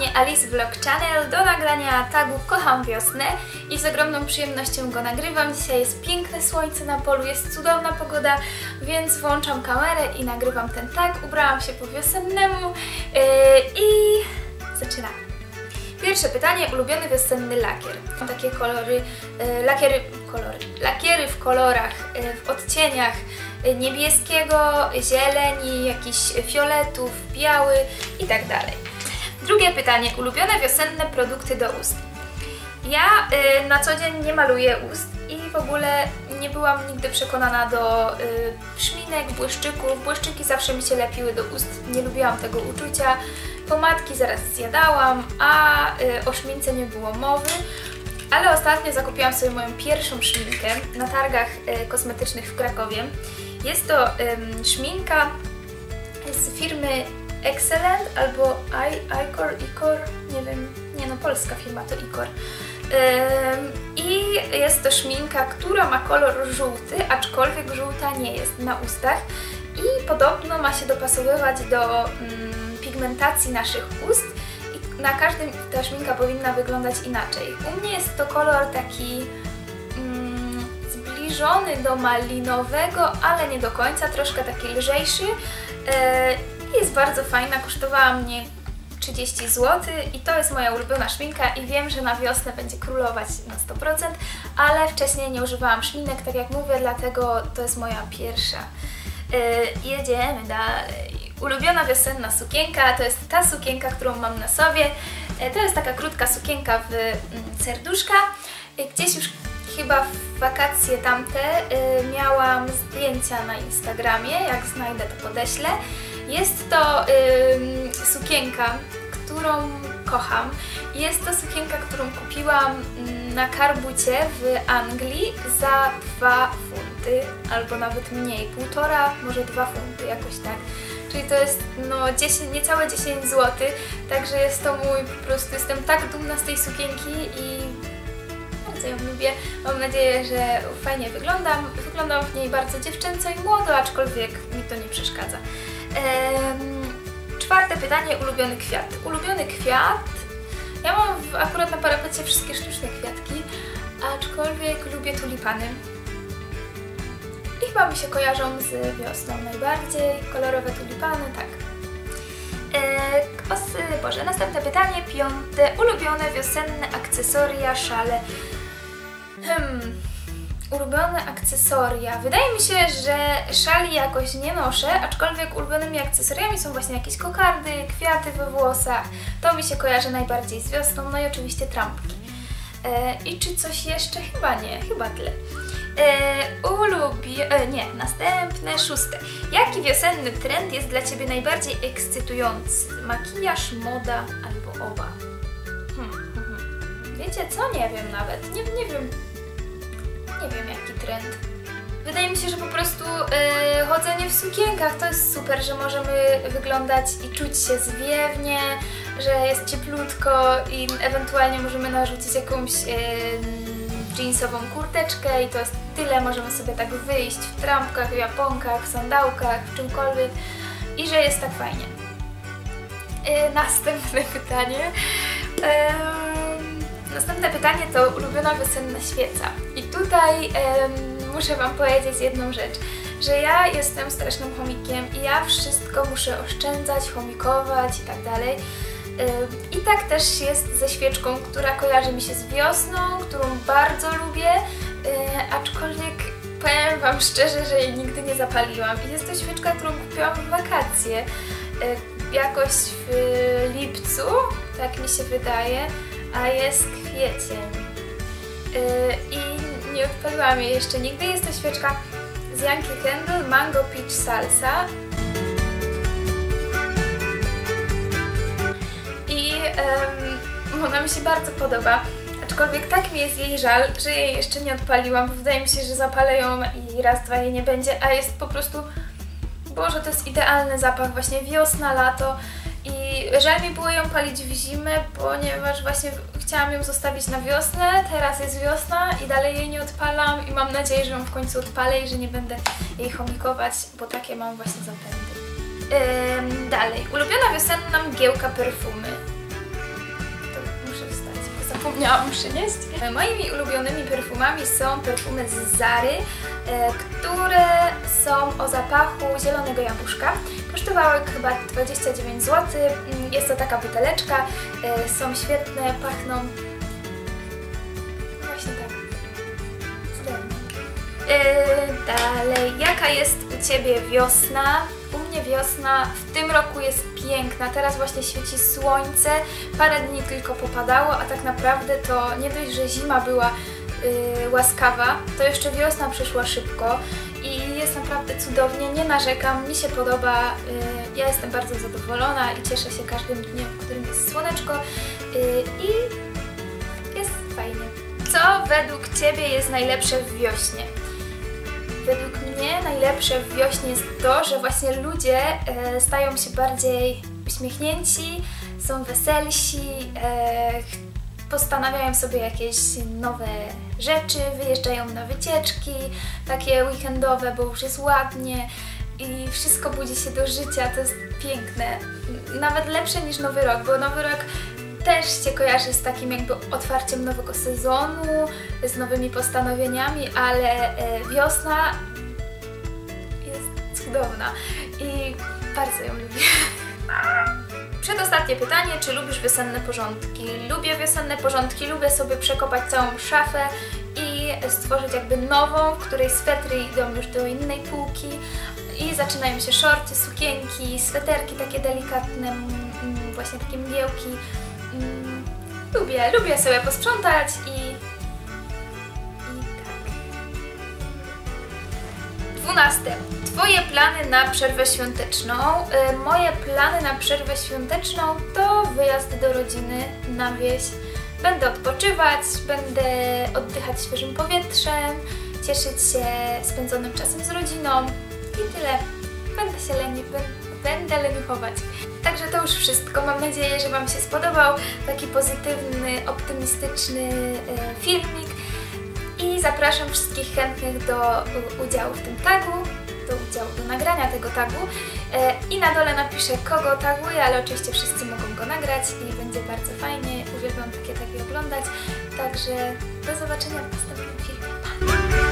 mnie Alice Vlog Channel do nagrania tagu Kocham Wiosnę i z ogromną przyjemnością go nagrywam. Dzisiaj jest piękne słońce na polu, jest cudowna pogoda, więc włączam kamerę i nagrywam ten tag. Ubrałam się po wiosennemu yy, i zaczynamy. Pierwsze pytanie, ulubiony wiosenny lakier. Mam takie kolory, yy, lakiery, kolory, lakiery w kolorach, yy, w odcieniach yy, niebieskiego, zieleni, jakichś fioletów, biały i tak dalej. Drugie pytanie. Ulubione wiosenne produkty do ust. Ja y, na co dzień nie maluję ust i w ogóle nie byłam nigdy przekonana do y, szminek, błyszczyków. Błyszczyki zawsze mi się lepiły do ust, nie lubiłam tego uczucia. Pomadki zaraz zjadałam, a y, o szmince nie było mowy. Ale ostatnio zakupiłam sobie moją pierwszą szminkę na targach y, kosmetycznych w Krakowie. Jest to y, szminka z firmy Excellent albo I, Icor, Icor, nie wiem, nie no, polska firma to Icor. I jest to szminka, która ma kolor żółty, aczkolwiek żółta nie jest na ustach i podobno ma się dopasowywać do mm, pigmentacji naszych ust i na każdym ta szminka powinna wyglądać inaczej. U mnie jest to kolor taki mm, zbliżony do malinowego, ale nie do końca, troszkę taki lżejszy. E, jest bardzo fajna, kosztowała mnie 30 zł i to jest moja ulubiona szminka i wiem, że na wiosnę będzie królować na 100%, ale wcześniej nie używałam szminek, tak jak mówię, dlatego to jest moja pierwsza. Yy, jedziemy dalej. Ulubiona wiosenna sukienka to jest ta sukienka, którą mam na sobie. Yy, to jest taka krótka sukienka w yy, serduszka. Yy, gdzieś już chyba w wakacje tamte yy, miałam zdjęcia na Instagramie, jak znajdę to podeślę. Jest to yy, sukienka, którą kocham. Jest to sukienka, którą kupiłam na Karbucie w Anglii za 2 funty, albo nawet mniej, półtora, może 2 funty, jakoś tak. Czyli to jest no 10, niecałe 10 zł, także jest to mój, po prostu jestem tak dumna z tej sukienki i bardzo ją lubię. Mam nadzieję, że fajnie wyglądam. Wyglądam w niej bardzo dziewczęco i młodo, aczkolwiek mi to nie przeszkadza. Czwarte pytanie, ulubiony kwiat. Ulubiony kwiat, ja mam akurat na parapecie wszystkie sztuczne kwiatki, aczkolwiek lubię tulipany. I chyba mi się kojarzą z wiosną najbardziej, kolorowe tulipany, tak. Eee, Boże, następne pytanie, piąte, ulubione wiosenne akcesoria, szale. Hmm, ulubione akcesoria. Wydaje mi się, że szali jakoś nie noszę, aczkolwiek ulubionymi akcesoriami są właśnie jakieś kokardy, kwiaty we włosach. To mi się kojarzy najbardziej z wiosną, no i oczywiście trampki. E, I czy coś jeszcze? Chyba nie, chyba tyle. E, ulubie... E, nie, następne, szóste. Jaki wiosenny trend jest dla Ciebie najbardziej ekscytujący? Makijaż, moda albo oba? Hmm, hmm, hmm. Wiecie co? Nie wiem nawet. Nie, nie wiem nie wiem jaki trend. Wydaje mi się, że po prostu yy, chodzenie w sukienkach to jest super, że możemy wyglądać i czuć się zwiewnie, że jest cieplutko i ewentualnie możemy narzucić jakąś yy, jeansową kurteczkę i to jest tyle, możemy sobie tak wyjść w trampkach, w japonkach, w sandałkach, w czymkolwiek i że jest tak fajnie. Yy, następne pytanie. Yy, Następne pytanie to ulubiona wiosenna świeca. I tutaj muszę Wam powiedzieć jedną rzecz, że ja jestem strasznym chomikiem i ja wszystko muszę oszczędzać, chomikować i tak dalej. I tak też jest ze świeczką, która kojarzy mi się z wiosną, którą bardzo lubię, aczkolwiek powiem Wam szczerze, że jej nigdy nie zapaliłam. I jest to świeczka, którą kupiłam w wakacje, jakoś w lipcu, tak mi się wydaje a jest kwiecień. Yy, I nie odpaliłam jej jeszcze nigdy. Jest to świeczka z Yankee Candle Mango Peach Salsa. I ona mi się bardzo podoba. Aczkolwiek tak mi jest jej żal, że jej jeszcze nie odpaliłam, wydaje mi się, że zapalę ją i raz, dwa jej nie będzie, a jest po prostu... Boże, to jest idealny zapach, właśnie wiosna, lato i żal mi było ją palić w zimę, ponieważ właśnie chciałam ją zostawić na wiosnę, teraz jest wiosna i dalej jej nie odpalam i mam nadzieję, że ją w końcu odpalę i że nie będę jej chomikować, bo takie mam właśnie zapędy. Ym, dalej, ulubiona wiosenna mgiełka perfumy. Zapomniałam przynieść. Moimi ulubionymi perfumami są perfumy z Zary, e, które są o zapachu zielonego jabłuszka. Kosztowały chyba 29 zł. Mm, jest to taka buteleczka, e, są świetne, pachną właśnie tak. Cudownie. Dalej, jaka jest u Ciebie wiosna? Wiosna w tym roku jest piękna. Teraz właśnie świeci słońce, parę dni tylko popadało, a tak naprawdę to nie dość, że zima była yy, łaskawa, to jeszcze wiosna przyszła szybko i jest naprawdę cudownie, nie narzekam, mi się podoba, yy, ja jestem bardzo zadowolona i cieszę się każdym dniem, w którym jest słoneczko yy, i jest fajnie. Co według Ciebie jest najlepsze w wiośnie? Według mnie najlepsze w wiośnie jest to, że właśnie ludzie e, stają się bardziej uśmiechnięci, są weselsi, e, postanawiają sobie jakieś nowe rzeczy, wyjeżdżają na wycieczki takie weekendowe, bo już jest ładnie i wszystko budzi się do życia, to jest piękne. Nawet lepsze niż Nowy Rok, bo Nowy Rok też się kojarzy z takim jakby otwarciem nowego sezonu, z nowymi postanowieniami, ale e, wiosna cudowna i bardzo ją lubię. Przedostatnie pytanie, czy lubisz wiosenne porządki? Lubię wiosenne porządki, lubię sobie przekopać całą szafę i stworzyć jakby nową, w której swetry idą już do innej półki i zaczynają się shorty, sukienki, sweterki takie delikatne, właśnie takie mgiełki. Mm, lubię, lubię sobie posprzątać i 12. Twoje plany na przerwę świąteczną. Y, moje plany na przerwę świąteczną to wyjazd do rodziny na wieś. Będę odpoczywać, będę oddychać świeżym powietrzem, cieszyć się spędzonym czasem z rodziną i tyle. Będę się leni, będę leniuchować. Także to już wszystko. Mam nadzieję, że Wam się spodobał taki pozytywny, optymistyczny y, filmik i zapraszam wszystkich chętnych do udziału w tym tagu, do udziału, do nagrania tego tagu e, i na dole napiszę kogo taguję, ale oczywiście wszyscy mogą go nagrać i będzie bardzo fajnie. Uwielbiam takie tagi oglądać, także do zobaczenia w następnym filmie. Pa!